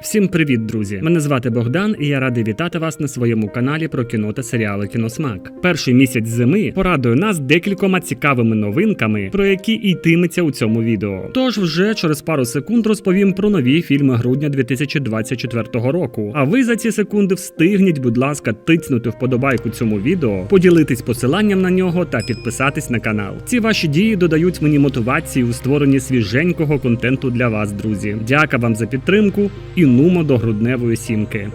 Всім привіт, друзі! Мене звати Богдан, і я радий вітати вас на своєму каналі про кіно та серіали Кіносмак. Перший місяць зими порадує нас декількома цікавими новинками, про які йтиметься у цьому відео. Тож вже через пару секунд розповім про нові фільми грудня 2024 року. А ви за ці секунди встигніть, будь ласка, тицнути вподобайку цьому відео, поділитись посиланням на нього та підписатись на канал. Ці ваші дії додають мені мотивації у створенні свіженького контенту для вас, друзі. Дяка вам за підтримку і нумо до грудневої сімки.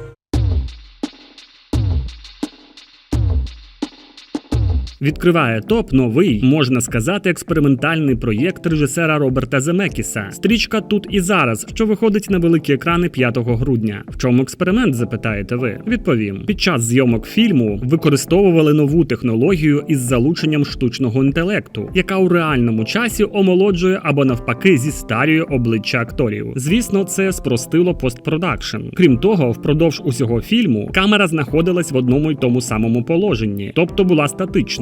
Відкриває топ новий, можна сказати, експериментальний проєкт режисера Роберта Земекіса. Стрічка тут і зараз, що виходить на великі екрани 5 грудня. В чому експеримент? запитаєте ви? Відповім: під час зйомок фільму використовували нову технологію із залученням штучного інтелекту, яка у реальному часі омолоджує або навпаки зістарює обличчя акторів. Звісно, це спростило постпродакшн. Крім того, впродовж усього фільму камера знаходилась в одному й тому самому положенні, тобто була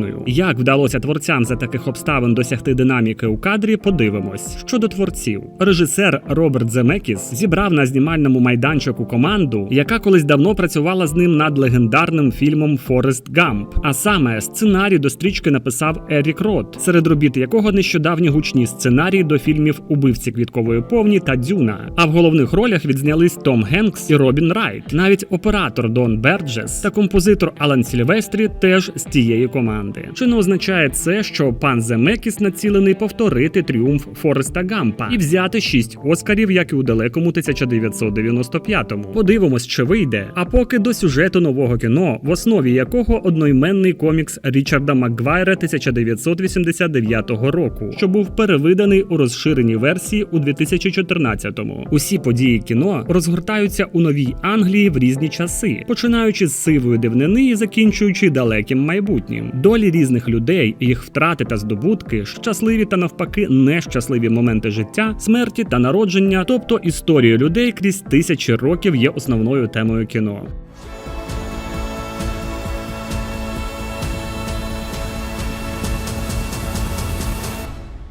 статичною. Як вдалося творцям за таких обставин досягти динаміки у кадрі, подивимось. Щодо творців, режисер Роберт Земекіс зібрав на знімальному майданчику команду, яка колись давно працювала з ним над легендарним фільмом Форест Гамп. А саме сценарій до стрічки написав Ерік Рот, серед робіт якого нещодавні гучні сценарії до фільмів Убивці квіткової повні та Дюна. А в головних ролях відзнялись Том Генкс і Робін Райт. Навіть оператор Дон Берджес та композитор Алан Сільвестрі теж з тієї команди. Чи не означає це, що пан Земекіс націлений повторити тріумф Фореста Гампа і взяти шість оскарів, як і у далекому 1995-му? Подивимось, чи вийде. А поки до сюжету нового кіно, в основі якого одноіменний комікс Річарда Макгвайра 1989 року, що був перевиданий у розширеній версії у 2014-му. Усі події кіно розгортаються у новій Англії в різні часи, починаючи з сивої дивнини і закінчуючи далеким майбутнім. Долі різних людей, їх втрати та здобутки, щасливі та навпаки нещасливі моменти життя, смерті та народження, тобто історія людей крізь тисячі років є основною темою кіно.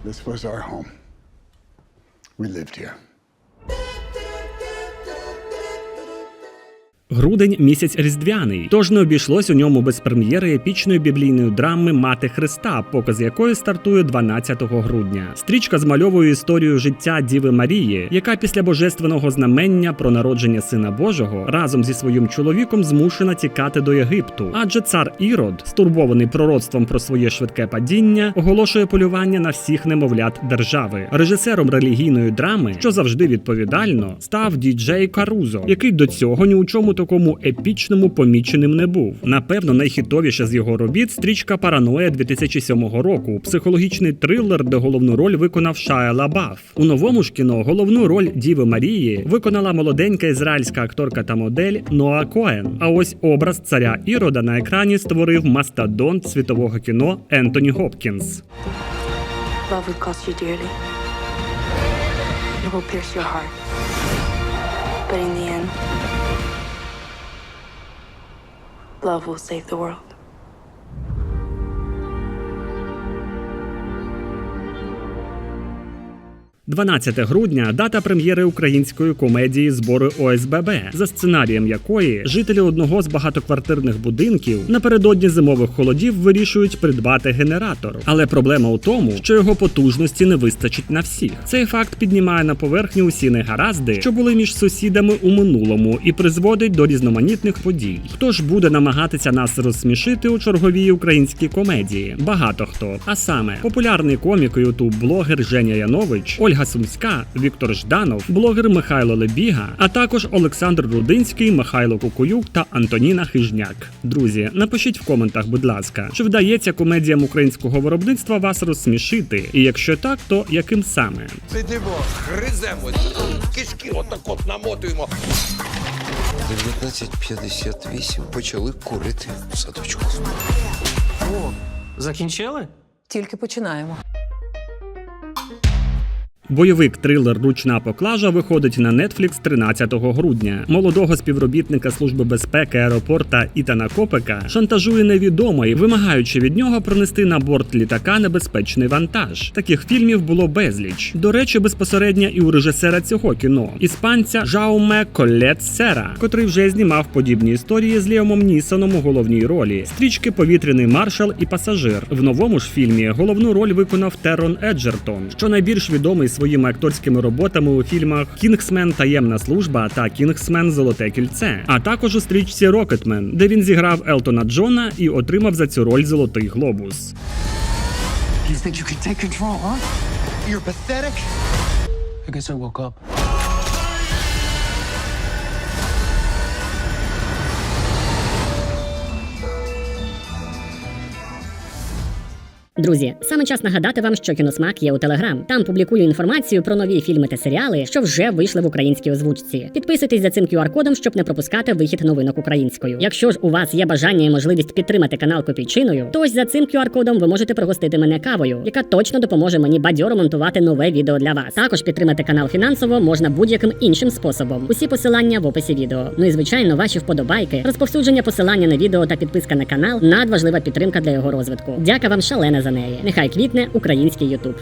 This was our home. We lived here. Грудень місяць різдвяний, тож не обійшлось у ньому без прем'єри епічної біблійної драми Мати Христа, показ якої стартує 12 грудня. Стрічка змальовує історію життя Діви Марії, яка після божественного знамення про народження Сина Божого разом зі своїм чоловіком змушена тікати до Єгипту. Адже цар Ірод, стурбований пророцтвом про своє швидке падіння, оголошує полювання на всіх немовлят держави. Режисером релігійної драми, що завжди відповідально, став діджей Карузо, який до цього ні у чому такому епічному поміченим не був. Напевно, найхітовіша з його робіт стрічка Параноя 2007 року, психологічний трилер, де головну роль виконав Шая Лабаф. У новому ж кіно головну роль Діви Марії виконала молоденька ізраїльська акторка та модель Ноа Коен. А ось образ царя Ірода на екрані створив мастодонт світового кіно Ентоні Гопкінс. Love. But in the end, love will save the world. 12 грудня дата прем'єри української комедії збори ОСББ, за сценарієм якої жителі одного з багатоквартирних будинків напередодні зимових холодів вирішують придбати генератор. Але проблема у тому, що його потужності не вистачить на всіх. Цей факт піднімає на поверхню усі негаразди, що були між сусідами у минулому, і призводить до різноманітних подій. Хто ж буде намагатися нас розсмішити у черговій українській комедії? Багато хто. А саме популярний комік і ютуб-блогер Женя Янович, Ольга Сумська, Віктор Жданов, блогер Михайло Лебіга, а також Олександр Рудинський, Михайло Кукуюк та Антоніна Хижняк. Друзі, напишіть в коментах, будь ласка, чи вдається комедіям українського виробництва вас розсмішити? І якщо так, то яким саме? Сидимо, гриземось, кишки отак от намотуємо. 19.58 почали курити в садочку. Закінчили? Тільки починаємо. Бойовик трилер Ручна поклажа виходить на Netflix 13 грудня. Молодого співробітника служби безпеки аеропорта Ітана Копека шантажує невідомий, вимагаючи від нього пронести на борт літака небезпечний вантаж. Таких фільмів було безліч. До речі, безпосередньо і у режисера цього кіно іспанця Жауме Колет Сера, котрий вже знімав подібні історії з Ліомом Нісоном у головній ролі. Стрічки Повітряний маршал і пасажир. В новому ж фільмі головну роль виконав Терон Еджертон, що найбільш відомий своїми акторськими роботами у фільмах Кінгсмен Таємна служба та Кінгсмен Золоте кільце, а також у стрічці Рокетмен, де він зіграв Елтона Джона і отримав за цю роль Золотий глобус. You think you can take control, huh? You're pathetic. I guess I woke up. Друзі, саме час нагадати вам, що кіносмак є у Телеграм. Там публікую інформацію про нові фільми та серіали, що вже вийшли в українській озвучці. Підписуйтесь за цим QR-кодом, щоб не пропускати вихід новинок українською. Якщо ж у вас є бажання і можливість підтримати канал копійчиною, то ось за цим QR-кодом ви можете пригостити мене кавою, яка точно допоможе мені бадьоро монтувати нове відео для вас. Також підтримати канал фінансово можна будь-яким іншим способом. Усі посилання в описі відео. Ну і звичайно, ваші вподобайки, розповсюдження посилання на відео та підписка на канал надважлива підтримка для його розвитку. Дяка вам шалена за неї. Нехай квітне український Ютуб.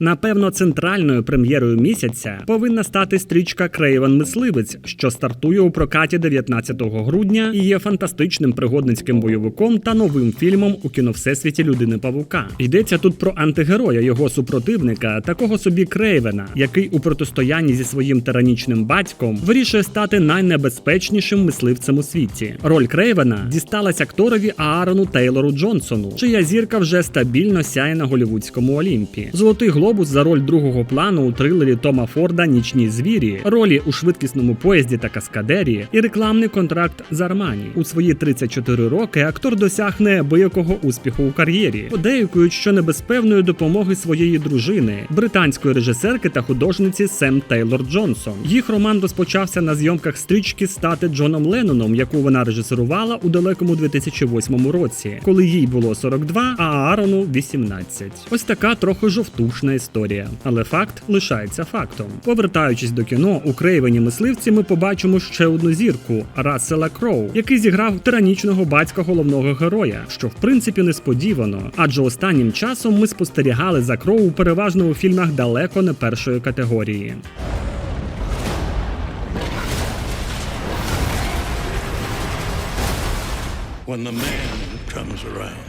Напевно, центральною прем'єрою місяця повинна стати стрічка Крейвен Мисливець, що стартує у прокаті 19 грудня і є фантастичним пригодницьким бойовиком та новим фільмом у кіно Всесвіті людини Павука. Йдеться тут про антигероя, його супротивника, такого собі Крейвена, який у протистоянні зі своїм тиранічним батьком вирішує стати найнебезпечнішим мисливцем у світі. Роль Крейвена дісталась акторові Аарону Тейлору Джонсону, чия зірка вже стабільно сяє на голівудському Олімпі. Золотий глобус за роль другого плану у трилері Тома Форда Нічні звірі, ролі у швидкісному поїзді та каскадері і рекламний контракт з Армані. У свої 34 роки актор досяг неабиякого успіху у кар'єрі. Подейкують, що не без певної допомоги своєї дружини, британської режисерки та художниці Сем Тейлор Джонсон. Їх роман розпочався на зйомках стрічки стати Джоном Ленноном, яку вона режисерувала у далекому 2008 році, коли їй було 42, а Аарону 18. Ось така трохи жовтушна історія. Але факт лишається фактом. Повертаючись до кіно, у Крейвені мисливці ми побачимо ще одну зірку Рассела Кроу, який зіграв тиранічного батька головного героя, що в принципі несподівано, адже останнім часом ми спостерігали за Кроу переважно у фільмах далеко не першої категорії. when the man comes around.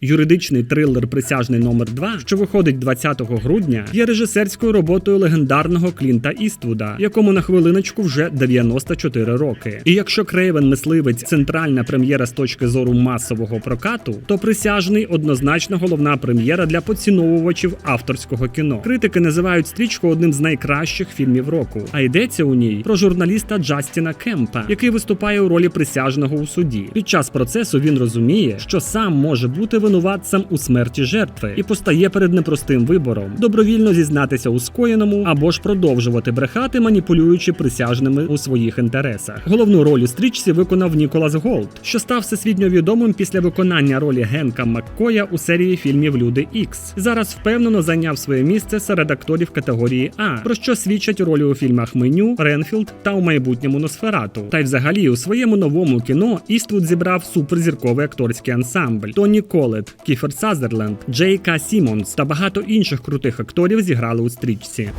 Юридичний трилер Присяжний номер 2 що виходить 20 грудня, є режисерською роботою легендарного Клінта Іствуда, якому на хвилиночку вже 94 роки. І якщо Крейвен мисливець центральна прем'єра з точки зору масового прокату, то присяжний однозначно головна прем'єра для поціновувачів авторського кіно. Критики називають стрічку одним з найкращих фільмів року. А йдеться у ній про журналіста Джастіна Кемпа, який виступає у ролі присяжного у суді. Під час процесу він розуміє, що сам може бути винуватцем у смерті жертви і постає перед непростим вибором: добровільно зізнатися у скоєному або ж продовжувати брехати, маніпулюючи присяжними у своїх інтересах. Головну роль у стрічці виконав Ніколас Голд, що став всесвітньо відомим після виконання ролі Генка Маккоя у серії фільмів Люди Ікс. Зараз впевнено зайняв своє місце серед акторів категорії А, про що свідчать ролі у фільмах Меню, Ренфілд та у майбутньому Носферату. Та й взагалі у своєму новому кіно Іствуд зібрав суперзірковий акторський ансамбль Тоні Колет, Кіфер Сазерленд, Джейка Сімонс та багато інших крутих акторів зіграли у стрічці.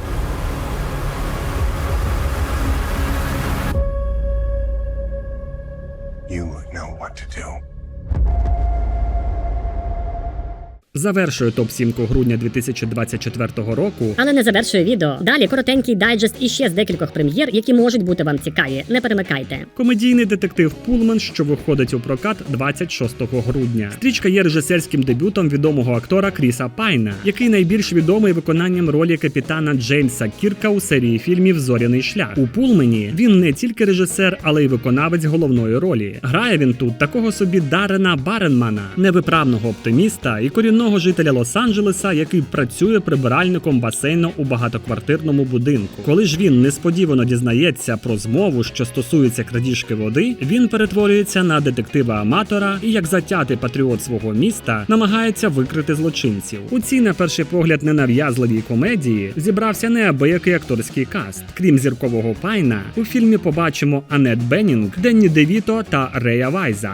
Завершує топ-сімку грудня 2024 року. Але не завершує відео. Далі коротенький дайджест іще з декількох прем'єр, які можуть бути вам цікаві. Не перемикайте. Комедійний детектив Пулмен, що виходить у прокат 26 грудня. Стрічка є режисерським дебютом відомого актора Кріса Пайна, який найбільш відомий виконанням ролі капітана Джеймса Кірка у серії фільмів Зоряний шлях. У Пулмені він не тільки режисер, але й виконавець головної ролі. Грає він тут такого собі Дарена Баренмана, невиправного оптиміста і корінного юного жителя Лос-Анджелеса, який працює прибиральником басейну у багатоквартирному будинку. Коли ж він несподівано дізнається про змову, що стосується крадіжки води, він перетворюється на детектива-аматора і, як затятий патріот свого міста, намагається викрити злочинців. У цій, на перший погляд, ненав'язливій комедії зібрався неабиякий акторський каст. Крім зіркового пайна, у фільмі побачимо Анет Беннінг, Денні Девіто та Рея Вайза.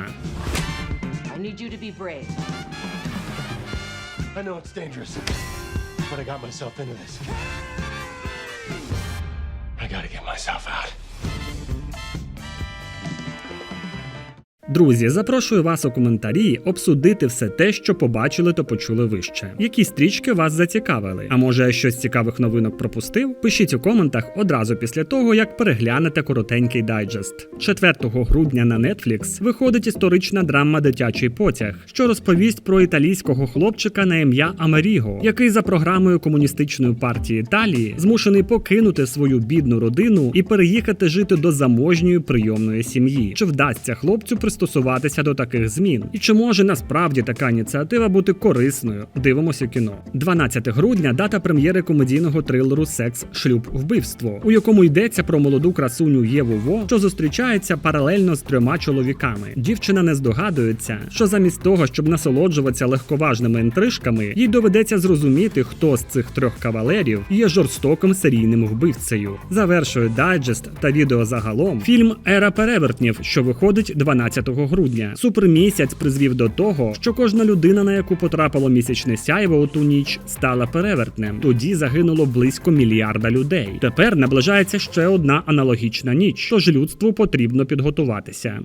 I need you to be brave. I know it's dangerous, but I got myself into this. I gotta get myself out. Друзі, запрошую вас у коментарі обсудити все те, що побачили та почули вище. Які стрічки вас зацікавили? А може я щось цікавих новинок пропустив? Пишіть у коментах одразу після того, як переглянете коротенький дайджест. 4 грудня на Netflix виходить історична драма Дитячий потяг, що розповість про італійського хлопчика на ім'я Амеріго, який за програмою комуністичної партії Італії змушений покинути свою бідну родину і переїхати жити до заможньої прийомної сім'ї. Чи вдасться хлопцю пристосуватися до таких змін? І чи може насправді така ініціатива бути корисною? Дивимося кіно. 12 грудня дата прем'єри комедійного трилеру Секс, шлюб, вбивство, у якому йдеться про молоду красуню Єву Во, що зустрічається паралельно з трьома чоловіками. Дівчина не здогадується, що замість того, щоб насолоджуватися легковажними інтрижками, їй доведеться зрозуміти, хто з цих трьох кавалерів є жорстоким серійним вбивцею. Завершує дайджест та відео загалом фільм Ера перевертнів, що виходить 12 грудня. Супермісяць призвів до того, що кожна людина, на яку потрапило місячне сяйво у ту ніч, стала перевертнем. Тоді загинуло близько мільярда людей. Тепер наближається ще одна аналогічна ніч, тож людству потрібно підготуватися.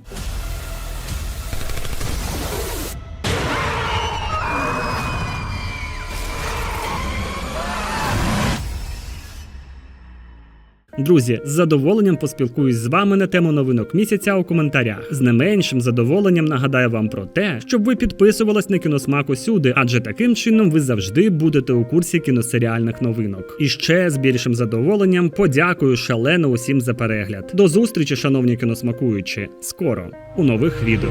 Друзі, з задоволенням поспілкуюсь з вами на тему новинок місяця у коментарях. З не меншим задоволенням нагадаю вам про те, щоб ви підписувались на кіносмак усюди, адже таким чином ви завжди будете у курсі кіносеріальних новинок. І ще з більшим задоволенням подякую шалено усім за перегляд. До зустрічі, шановні кіносмакуючі, скоро у нових відео.